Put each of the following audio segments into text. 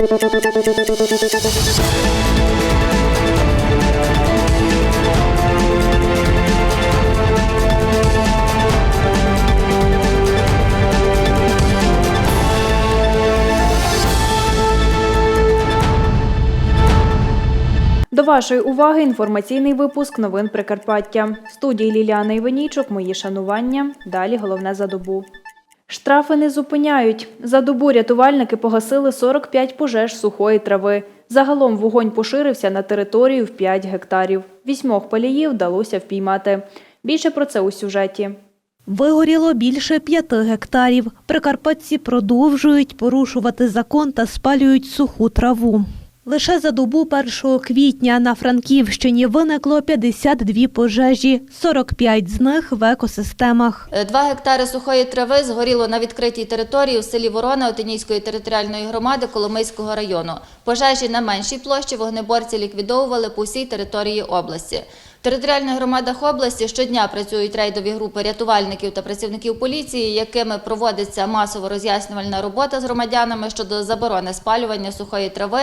До вашої уваги інформаційний випуск новин Прикарпаття. В студії Ліліана Іванійчук, мої шанування. Далі головне за добу. Штрафи не зупиняють. За добу рятувальники погасили 45 пожеж сухої трави. Загалом вогонь поширився на територію в 5 гектарів. Вісьмох паліїв вдалося впіймати. Більше про це у сюжеті. Вигоріло більше п'яти гектарів. Прикарпатці продовжують порушувати закон та спалюють суху траву. Лише за добу 1 квітня на Франківщині виникло 52 пожежі, 45 з них в екосистемах. Е, Два гектари сухої трави згоріло на відкритій території у селі Ворона Отинійської територіальної громади Коломийського району. Пожежі на меншій площі вогнеборці ліквідовували по всій території області. В територіальних громадах області щодня працюють рейдові групи рятувальників та працівників поліції, якими проводиться масово роз'яснювальна робота з громадянами щодо заборони спалювання сухої трави,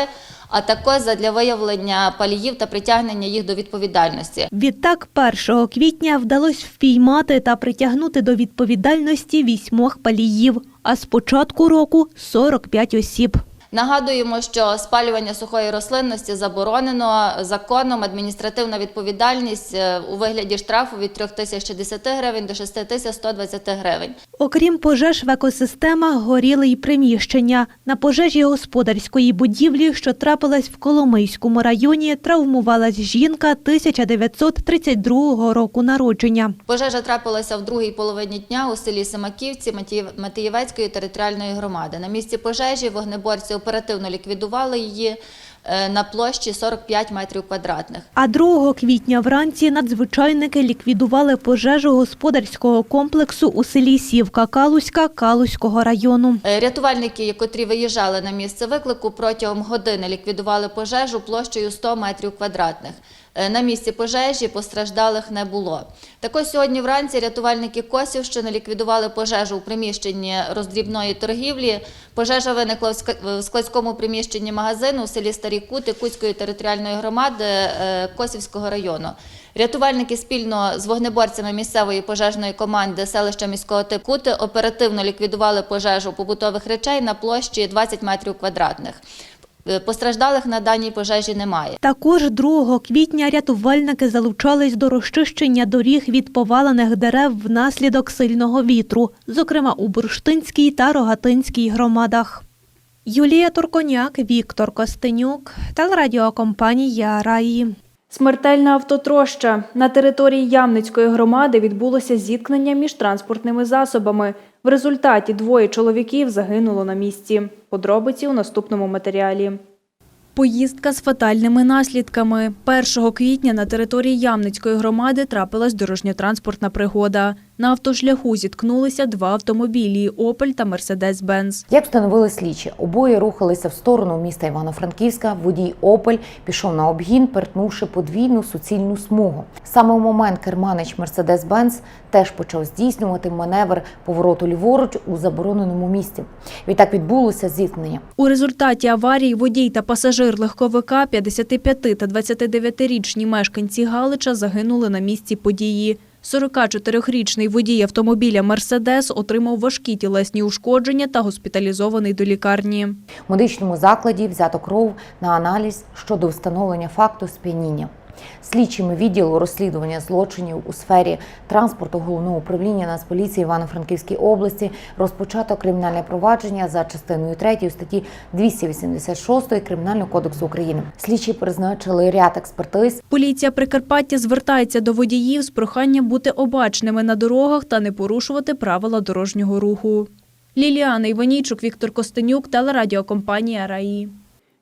а також задля виявлення паліїв та притягнення їх до відповідальності. Відтак, 1 квітня вдалося впіймати та притягнути до відповідальності вісьмох паліїв, а з початку року 45 осіб. Нагадуємо, що спалювання сухої рослинності заборонено законом. Адміністративна відповідальність е, у вигляді штрафу від 3060 гривень до 6120 гривень. Окрім пожеж в екосистемах, горіли й приміщення. На пожежі господарської будівлі, що трапилась в Коломийському районі, травмувалась жінка 1932 року народження. Пожежа трапилася в другій половині дня у селі Семаківці Матієвецької територіальної громади. На місці пожежі вогнеборці оперативно ліквідували її е, на площі 45 метрів квадратних. А 2 квітня вранці надзвичайники ліквідували пожежу господарського комплексу у селі Сівка Калуська Калуського району. Е, Рятувальники, котрі виїжджали на місце виклику, протягом години ліквідували пожежу площею 100 метрів квадратних. Е, На місці пожежі постраждалих не було. Також сьогодні вранці рятувальники Косівщини ліквідували пожежу у приміщенні роздрібної торгівлі. Пожежа виникла в складському приміщенні магазину у селі Старі Кути Кутської територіальної громади е, Косівського району. Рятувальники спільно з вогнеборцями місцевої пожежної команди селища міського типу оперативно ліквідували пожежу побутових речей на площі 20 метрів квадратних. Е, Постраждалих на даній пожежі немає. Також 2 квітня рятувальники залучались до розчищення доріг від повалених дерев внаслідок сильного вітру, зокрема у Бурштинській та Рогатинській громадах. Юлія Турконяк, Віктор Костенюк, телерадіокомпанія Раї. Смертельна автотроща. На території Ямницької громади відбулося зіткнення між транспортними засобами. В результаті двоє чоловіків загинуло на місці. Подробиці у наступному матеріалі. Поїздка з фатальними наслідками. 1 квітня на території Ямницької громади трапилась дорожньо-транспортна пригода. На автошляху зіткнулися два автомобілі – «Опель» та «Мерседес-Бенз». Як встановили слідчі, обоє рухалися в сторону міста Івано-Франківська. Водій Опель пішов на обгін, перетнувши подвійну суцільну смугу. Саме в момент керманич Мерседес-Бенц теж почав здійснювати маневр повороту ліворуч у забороненому місці. Відтак відбулося зіткнення. У результаті аварії водій та пасажир легковика 55 та 29-річні мешканці Галича загинули на місці події. 44-річний водій автомобіля «Мерседес» отримав важкі тілесні ушкодження та госпіталізований до лікарні. В медичному закладі взято кров на аналіз щодо встановлення факту сп'яніння. Слідчими відділу розслідування злочинів у сфері транспорту головного управління Нацполіції Івано-Франківській області розпочато кримінальне провадження за частиною 3 статті 286 Кримінального кодексу України. Слідчі призначили ряд експертиз Поліція Прикарпаття звертається до водіїв з проханням бути обачними на дорогах та не порушувати правила дорожнього руху. Ліліана Іванійчук, Віктор Костенюк, телерадіокомпанія «Раї».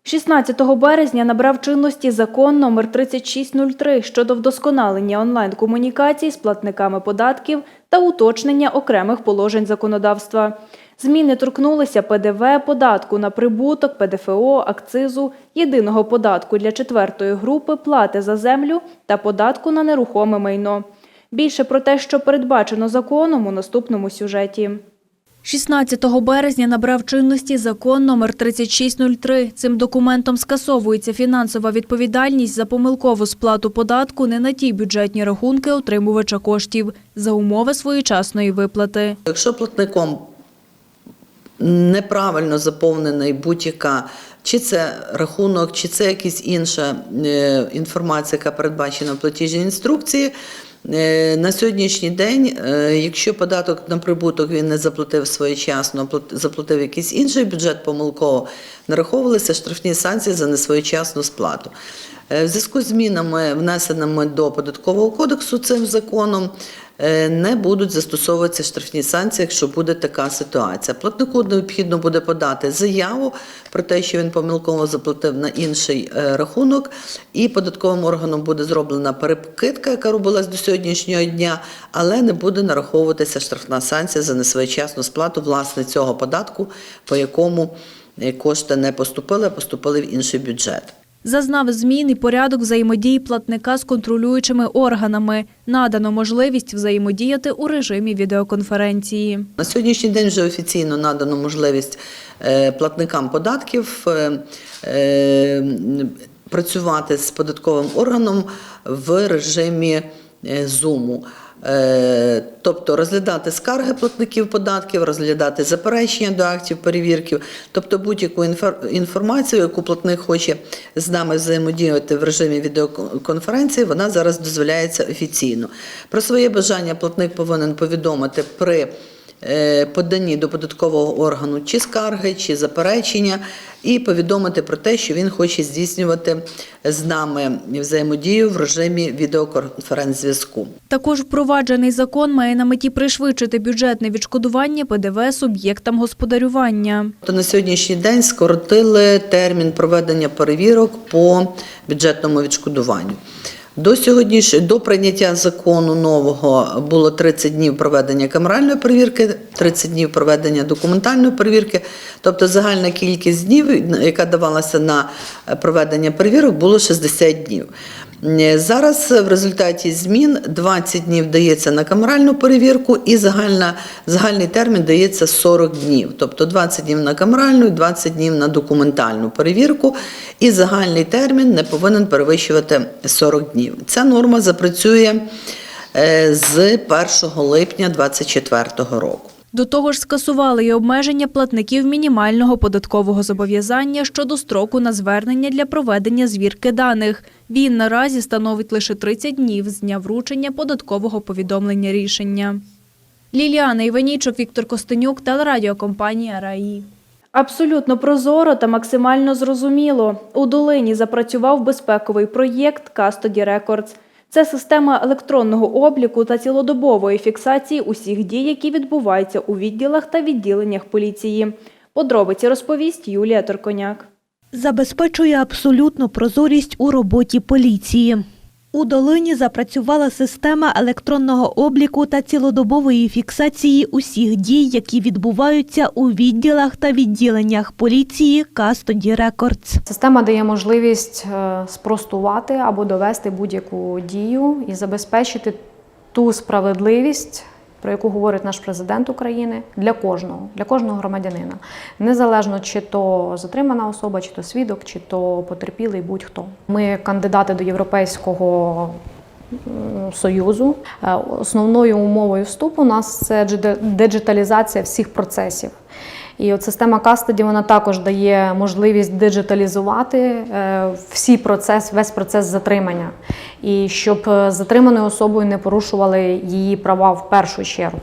16 березня набрав чинності закон номер 3603 щодо вдосконалення онлайн-комунікацій з платниками податків та уточнення окремих положень законодавства. Зміни торкнулися ПДВ, податку на прибуток, ПДФО, акцизу, єдиного податку для четвертої групи, плати за землю та податку на нерухоме майно. Більше про те, що передбачено законом у наступному сюжеті. 16 березня набрав чинності закон номер 3603. Цим документом скасовується фінансова відповідальність за помилкову сплату податку не на ті бюджетні рахунки отримувача коштів за умови своєчасної виплати. Якщо платником неправильно заповнений будь-яка, чи це рахунок, чи це якась інша е, інформація, яка передбачена в платіжній інструкції. Е, На сьогоднішній день, е, якщо податок на прибуток він не заплатив своєчасно, заплатив якийсь інший бюджет помилково, нараховувалися штрафні санкції за несвоєчасну сплату. Е, В зв'язку з змінами, внесеними до податкового кодексу цим законом, е, не будуть застосовуватися штрафні санкції, якщо буде така ситуація. Платнику необхідно буде подати заяву про те, що він помилково заплатив на інший е, рахунок, і податковим органом буде зроблена перекидка, яка робилась до сьогоднішнього дня, але не буде нараховуватися штрафна санкція за несвоєчасну сплату власне цього податку, по якому кошти не поступили, а поступили в інший бюджет. Зазнав змін і порядок взаємодії платника з контролюючими органами. Надано можливість взаємодіяти у режимі відеоконференції. На сьогоднішній день вже офіційно надано можливість е, платникам податків е, е, працювати з податковим органом в режимі. Е, Тобто розглядати скарги платників податків, розглядати заперечення до актів перевірків, тобто будь-яку інформацію, яку платник хоче з нами взаємодіяти в режимі відеоконференції, вона зараз дозволяється офіційно. Про своє бажання платник повинен повідомити при е, поданні до податкового органу чи скарги, чи заперечення, і повідомити про те, що він хоче здійснювати з нами взаємодію в режимі відеоконференц-зв'язку. Також впроваджений закон має на меті пришвидшити бюджетне відшкодування ПДВ суб'єктам господарювання. То на сьогоднішній день скоротили термін проведення перевірок по бюджетному відшкодуванню. До сьогоднішнього, до прийняття закону нового було 30 днів проведення камеральної перевірки, 30 днів проведення документальної перевірки. Тобто загальна кількість днів, яка давалася на проведення перевірок, було 60 днів. Е, Зараз в результаті змін 20 днів дається на камеральну перевірку і загальна, загальний термін дається 40 днів. Тобто 20 днів на камеральну і 20 днів на документальну перевірку. І загальний термін не повинен перевищувати 40 днів. Ця норма запрацює е, з 1 липня 2024 року. До того ж, скасували і обмеження платників мінімального податкового зобов'язання щодо строку на звернення для проведення звірки даних. Він наразі становить лише 30 днів з дня вручення податкового повідомлення рішення. Ліліана Іванійчук, Віктор Костенюк, телерадіокомпанія РАІ. Абсолютно прозоро та максимально зрозуміло. У долині запрацював безпековий проєкт Custody Records. Це система електронного обліку та цілодобової фіксації усіх дій, які відбуваються у відділах та відділеннях поліції. Подробиці розповість Юлія Торконяк. забезпечує абсолютну прозорість у роботі поліції. У долині запрацювала система електронного обліку та цілодобової фіксації усіх дій, які відбуваються у відділах та відділеннях поліції Кастоді Рекордс. Система дає можливість е, спростувати або довести будь-яку дію і забезпечити ту справедливість, про яку говорить наш президент України, для кожного, для кожного громадянина, незалежно чи то затримана особа, чи то свідок, чи то потерпілий, будь-хто. Ми кандидати до Європейського Союзу. Е, Основною умовою вступу у нас це деджиталізація всіх процесів. І от система Custody, вона також дає можливість диджиталізувати е, всі процес, весь процес затримання. І щоб е, затриманою особою не порушували її права в першу чергу.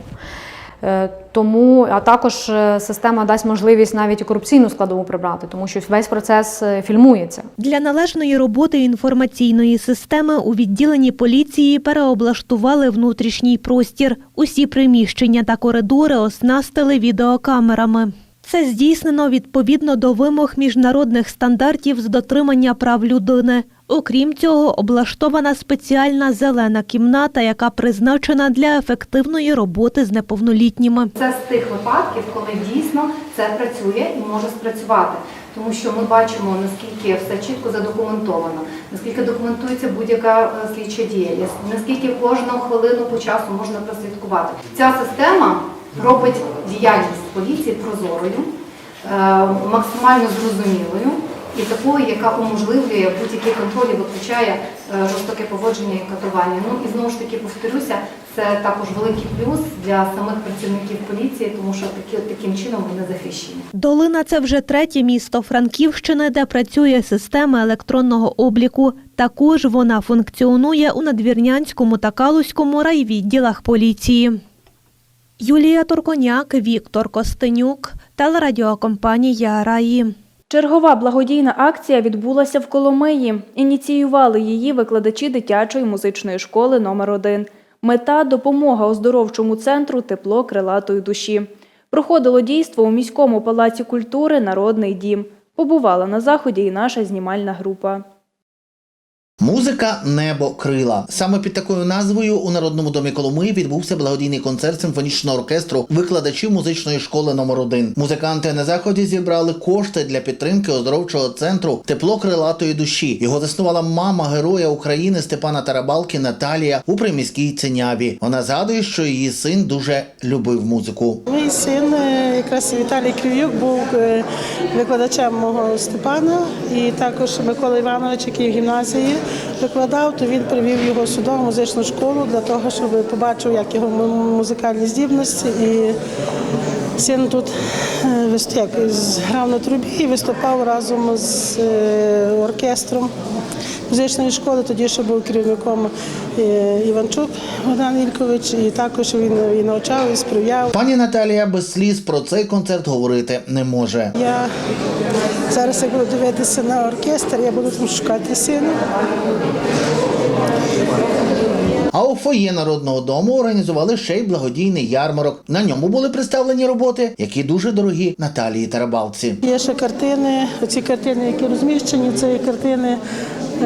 Е, Тому, а також система дасть можливість навіть і корупційну складову прибрати, тому що весь процес фільмується. Для належної роботи інформаційної системи у відділенні поліції переоблаштували внутрішній простір. Усі приміщення та коридори оснастили відеокамерами. Це здійснено відповідно до вимог міжнародних стандартів з дотримання прав людини. Окрім цього, облаштована спеціальна зелена кімната, яка призначена для ефективної роботи з неповнолітніми. Це з тих випадків, коли дійсно це працює і може спрацювати. Тому що ми бачимо, наскільки все чітко задокументовано, наскільки документується будь-яка е, слідча дія, наскільки кожну хвилину по часу можна прослідкувати. Ця система робить діяльність. поліції прозорою, е, максимально зрозумілою і такою, яка уможливлює будь-які контролі, виключає е, жорстоке поводження і катування. Ну і знову ж таки повторюся, це також великий плюс для самих працівників поліції, тому що такі, таким чином вони захищені. Долина це вже третє місто Франківщини, де працює система електронного обліку. Також вона функціонує у Надвірнянському та Калузькому райвідділах поліції. Юлія Турконяк, Віктор Костенюк, телерадіокомпанія Раї. Чергова благодійна акція відбулася в Коломиї. Ініціювали її викладачі дитячої музичної школи номер 1 Мета допомога оздоровчому центру Тепло крилатої душі. Проходило дійство у міському палаці культури Народний дім. Побувала на заході і наша знімальна група. Музика Небо крила. Саме під такою назвою у Народному домі Коломиї відбувся благодійний концерт симфонічного оркестру викладачів музичної школи номер 1 Музиканти на заході зібрали кошти для підтримки оздоровчого центру Тепло крилатої душі. Його заснувала мама героя України Степана Тарабалки Наталія у приміській Циняві. Вона згадує, що її син дуже любив музику. Мій син, е, якраз Віталій Крив'юк, був е, викладачем мого Степана, і також Микола Іванович, який в гімназії викладав, то він привів його сюди, в музичну школу, для того, щоб побачив, як його музикальні здібності. І син тут е, як, грав на трубі і виступав разом з е, оркестром музичної школи. Тоді ще був керівником е, Іванчук Богдан Ількович, і також він і навчав, і сприяв. Пані Наталія без сліз про цей концерт говорити не може. Я зараз як буду дивитися на оркестр, я буду там шукати сина. А у фоє народного дому організували ще й благодійний ярмарок. На ньому були представлені роботи, які дуже дорогі Наталії Тарабалці. Є ще картини. Оці картини, які розміщені, це є картини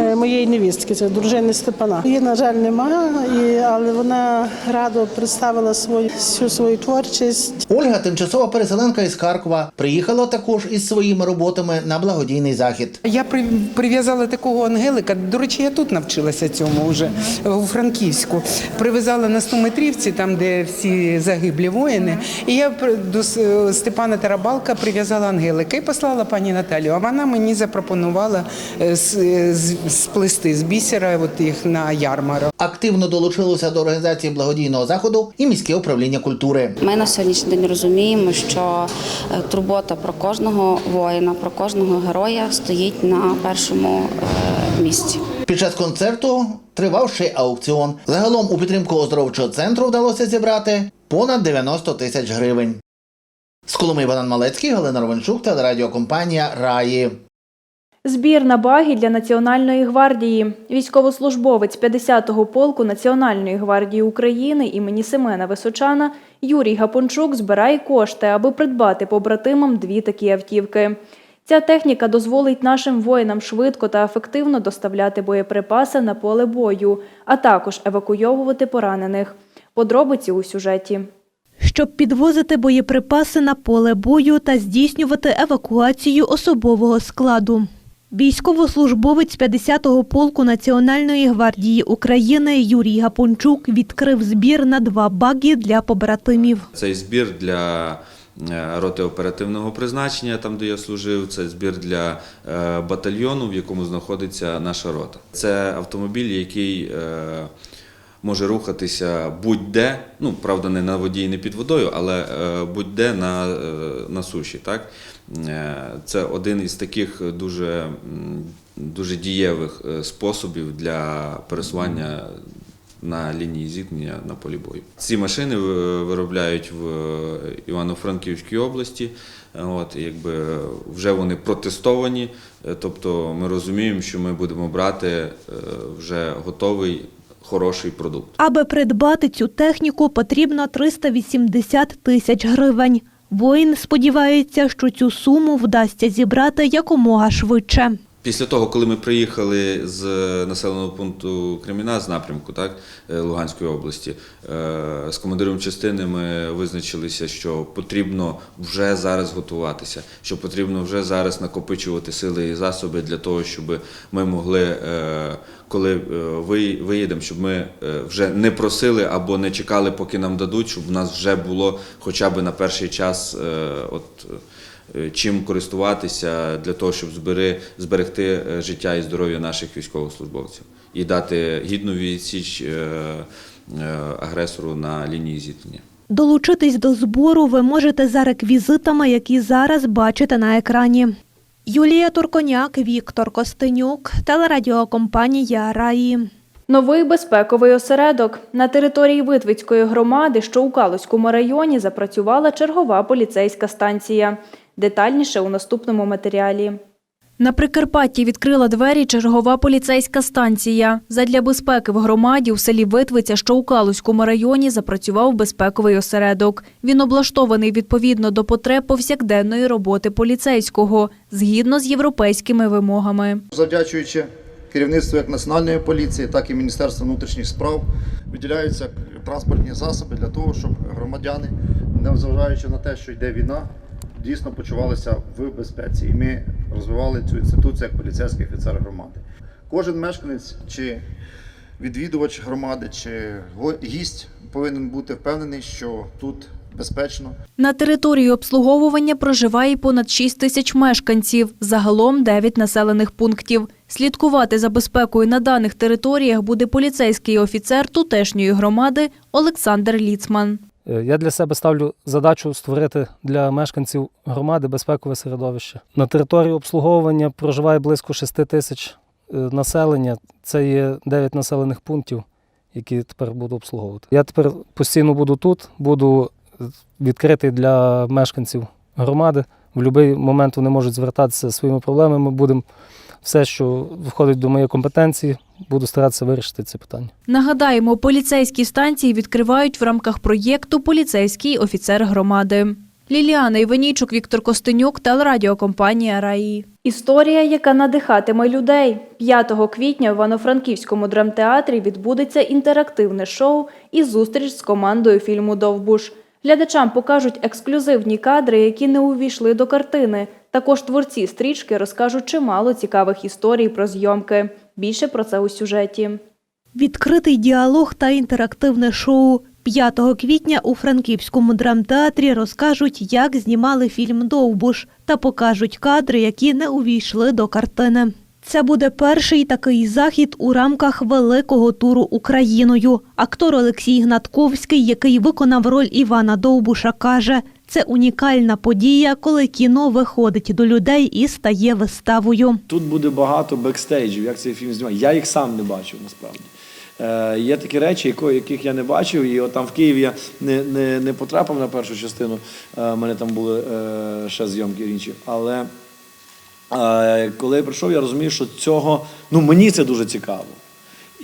моєї невістки, це дружини Степана. Її, на жаль, нема, і, але вона радо представила свою всю свою творчість. Ольга, тимчасова переселенка із Харкова, приїхала також із своїми роботами на благодійний захід. Я при- прив'язала такого ангелика. До речі, я тут навчилася цьому вже у Франківську. Прив'язала на 100 метрівці, там де всі загиблі воїни. І я до С- Степана Тарабалка прив'язала ангелика і послала пані Наталію. А вона мені запропонувала е, з- сплести з бісера от їх на ярмарок. Активно долучилося до організації благодійного заходу і міське управління культури. Ми на сьогоднішній день розуміємо, що е, турбота про кожного воїна, про кожного героя стоїть на першому е, місці. Під час концерту тривав ще аукціон. Загалом у підтримку оздоровчого центру вдалося зібрати понад 90 тисяч гривень. З Коломи Богдан Малецький, Галина Ровенчук, телерадіокомпанія Раї. Збір на баги для Національної гвардії. Військовослужбовець 50-го полку Національної гвардії України імені Семена Височана Юрій Гапончук збирає кошти, аби придбати побратимам дві такі автівки. Ця техніка дозволить нашим воїнам швидко та ефективно доставляти боєприпаси на поле бою, а також евакуйовувати поранених. Подробиці у сюжеті. щоб підвозити боєприпаси на поле бою та здійснювати евакуацію особового складу. Військовослужбовець 50-го полку Національної гвардії України Юрій Гапончук відкрив збір на два баги для побратимів. Цей збір для е, роти оперативного призначення, там де я служив, це збір для е, батальйону, в якому знаходиться наша рота. Це автомобіль, який е, може рухатися будь-де, ну правда, не на воді і не під водою, але будь-де на, на суші. Так? Е, Це один із таких дуже, дуже дієвих е, способів для пересування на лінії зіткнення на полі бою. Ці машини е, виробляють в Івано-Франківській області. Е, От, якби вже вони протестовані, е, тобто ми розуміємо, що ми будемо брати е, вже готовий хороший продукт. Аби придбати цю техніку, потрібно 380 тисяч гривень. Воїн сподівається, що цю суму вдасться зібрати якомога швидше. Після того, коли ми приїхали з населеного пункту Креміна з напрямку так, е, Луганської області, е, з командиром частини ми визначилися, що потрібно вже зараз готуватися, що потрібно вже зараз накопичувати сили і засоби для того, щоб ми могли, е, коли е, ви- виїдемо, щоб ми е, вже не просили або не чекали, поки нам дадуть, щоб в нас вже було хоча б на перший час. е, от, чим користуватися для того, щоб збери, зберегти життя і здоров'я наших військовослужбовців і дати гідну відсіч агресору на лінії зіткнення. Долучитись до збору ви можете за реквізитами, які зараз бачите на екрані. Юлія Турконяк, Віктор Костенюк, телерадіокомпанія Раї. Новий безпековий осередок на території Витвицької громади, що у Калуському районі, запрацювала чергова поліцейська станція. Детальніше у наступному матеріалі. На Прикарпатті відкрила двері чергова поліцейська станція. Задля безпеки в громаді у селі Витвиця, що у Калузькому районі, запрацював безпековий осередок. Він облаштований відповідно до потреб повсякденної роботи поліцейського, згідно з європейськими вимогами. Завдячуючи керівництву як Національної поліції, так і Міністерства внутрішніх справ, виділяються транспортні засоби для того, щоб громадяни, незважаючи на те, що йде війна, дійсно почувалися в безпеці. І ми розвивали цю інституцію як поліцейський офіцер громади. Кожен мешканець чи відвідувач громади, чи гість повинен бути впевнений, що тут безпечно, На території обслуговування проживає понад 6 тисяч мешканців, загалом 9 населених пунктів. Слідкувати за безпекою на даних територіях буде поліцейський офіцер тутешньої громади Олександр Ліцман. Е, Я для себе ставлю задачу створити для мешканців громади безпекове середовище. На території обслуговування проживає близько 6 тисяч е, населення. Це є 9 населених пунктів, які тепер буду обслуговувати. Я тепер постійно буду тут, буду е, відкритий для мешканців громади. В будь-який момент вони можуть звертатися своїми проблемами. Будемо все, що входить до моєї компетенції, буду старатися вирішити ці питання. Нагадаємо, поліцейські станції відкривають в рамках проєкту Поліцейський офіцер громади. Ліліана Іванійчук, Віктор Костенюк, телерадіокомпанія Раї. Історія, яка надихатиме людей. 5 квітня в Івано-Франківському драмтеатрі відбудеться інтерактивне шоу і зустріч з командою фільму Довбуш. Глядачам покажуть ексклюзивні кадри, які не увійшли до картини. Також творці стрічки розкажуть чимало цікавих історій про зйомки. Більше про це у сюжеті. Відкритий діалог та інтерактивне шоу. 5 квітня у Франківському драмтеатрі розкажуть, як знімали фільм Довбуш та покажуть кадри, які не увійшли до картини. Це буде перший такий захід у рамках великого туру Україною. Актор Олексій Гнатковський, який виконав роль Івана Довбуша, каже: це унікальна подія, коли кіно виходить до людей і стає виставою. Тут буде багато бекстейджів, як цей фільм знімає. Я їх сам не бачив насправді. Е, є такі речі, яких я не бачив, і от там в Києві я не, не, не потрапив на першу частину. Е, у мене там були е, ще зйомки інші. Але е, коли я прийшов, я розумів, що цього ну мені це дуже цікаво.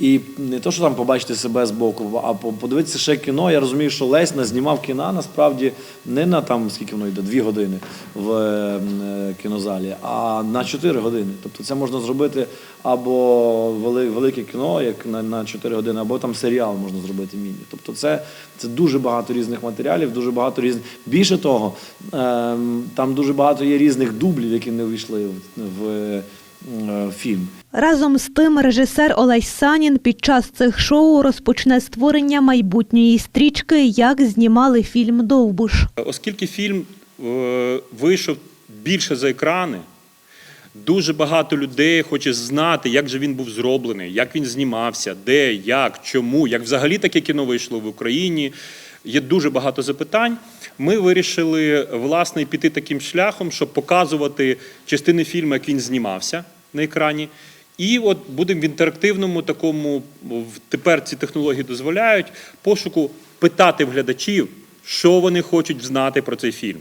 І не то, що там побачити себе з боку, а подивитися ще кіно. Я розумію, що Лесь назнімав кіна насправді не на там, скільки воно йде, дві години в е, кінозалі, а на 4 години. Тобто це можна зробити або велике кіно, як на, 4 години, або там серіал можна зробити міні. Тобто це, це дуже багато різних матеріалів, дуже багато різних. Більше того, ем, там дуже багато є різних дублів, які не увійшли в, в е, фільм. Разом з тим, режисер Олесь Санін під час цих шоу розпочне створення майбутньої стрічки, як знімали фільм Довбуш. Оскільки фільм е, вийшов більше за екрани, дуже багато людей хоче знати, як же він був зроблений, як він знімався, де, як, чому, як взагалі таке кіно вийшло в Україні. Є дуже багато запитань. Ми вирішили власне піти таким шляхом, щоб показувати частини фільму, як він знімався на екрані. І от будемо в інтерактивному такому, тепер ці технології дозволяють пошуку питати в глядачів, що вони хочуть знати про цей фільм,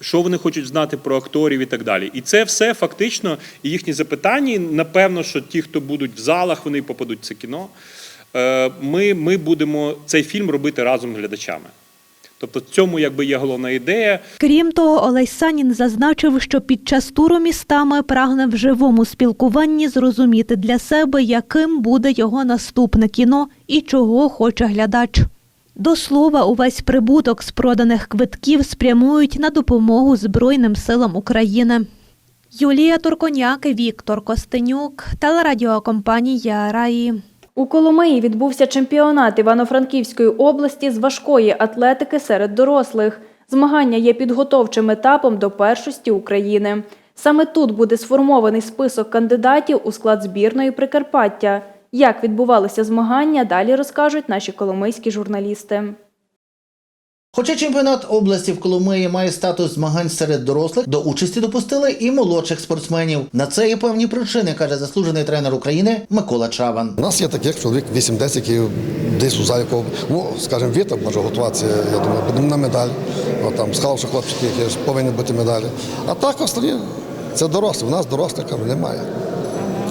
що вони хочуть знати про акторів і так далі. І це все фактично їхні запитання. Напевно, що ті, хто будуть в залах, вони попадуть в це кіно. Е, Ми, ми будемо цей фільм робити разом з глядачами. Тобто, цьому якби є головна ідея. Крім того, Олесь Санін зазначив, що під час туру містами прагне в живому спілкуванні зрозуміти для себе, яким буде його наступне кіно і чого хоче глядач. До слова, увесь прибуток з проданих квитків спрямують на допомогу Збройним силам України. Юлія Турконяк, Віктор Костенюк, телерадіокомпанія Раї. У Коломиї відбувся чемпіонат Івано-Франківської області з важкої атлетики серед дорослих. Змагання є підготовчим етапом до першості України. Саме тут буде сформований список кандидатів у склад збірної Прикарпаття. Як відбувалися змагання, далі розкажуть наші коломийські журналісти. Хоча чемпіонат області в Коломиї має статус змагань серед дорослих, до участі допустили і молодших спортсменів. На це є певні причини, каже заслужений тренер України Микола Чаван. У нас є таких чоловік 8-10, які десь у залі, ну, скажімо, Віта може готуватися, я думаю, будемо на медаль. От, там, що хлопчики, які повинні бути медалі. А так останні це дорослі. У нас дорослих немає.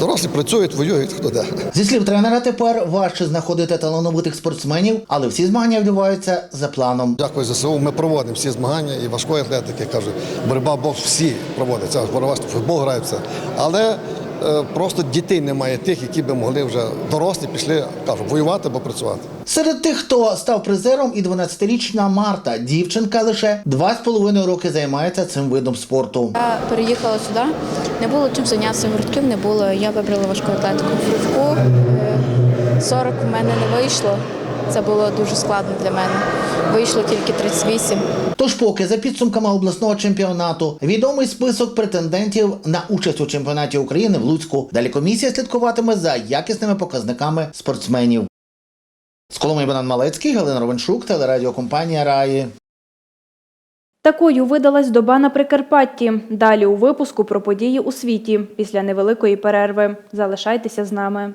Дорослі працюють, воюють, хто де. Зі слів тренера, тепер важче знаходити талановитих спортсменів, але всі змагання відбуваються за планом. Дякую ЗСУ. Ми проводимо всі змагання і важкої атлетики, кажуть, боротьба, бокс, всі проводяться. Боротьба, футбол грається. Але просто дітей немає тих, які би могли вже дорослі пішли, кажу, воювати або працювати. Серед тих, хто став призером, і 12-річна Марта. Дівчинка лише два з половиною роки займається цим видом спорту. Я переїхала сюди, не було чим зайнятися, гуртків не було. Я вибрала важку атлетику. В рівку е, 40 в мене не вийшло. Це було дуже складно для мене. Вийшло тільки 38. Тож, поки за підсумками обласного чемпіонату відомий список претендентів на участь у чемпіонаті України в Луцьку. Далі комісія слідкуватиме за якісними показниками спортсменів. З Коломиї Богдан Малецький, Галина Ровеншук, телерадіокомпанія Раї. Такою видалась доба на Прикарпатті. Далі у випуску про події у світі після невеликої перерви. Залишайтеся з нами.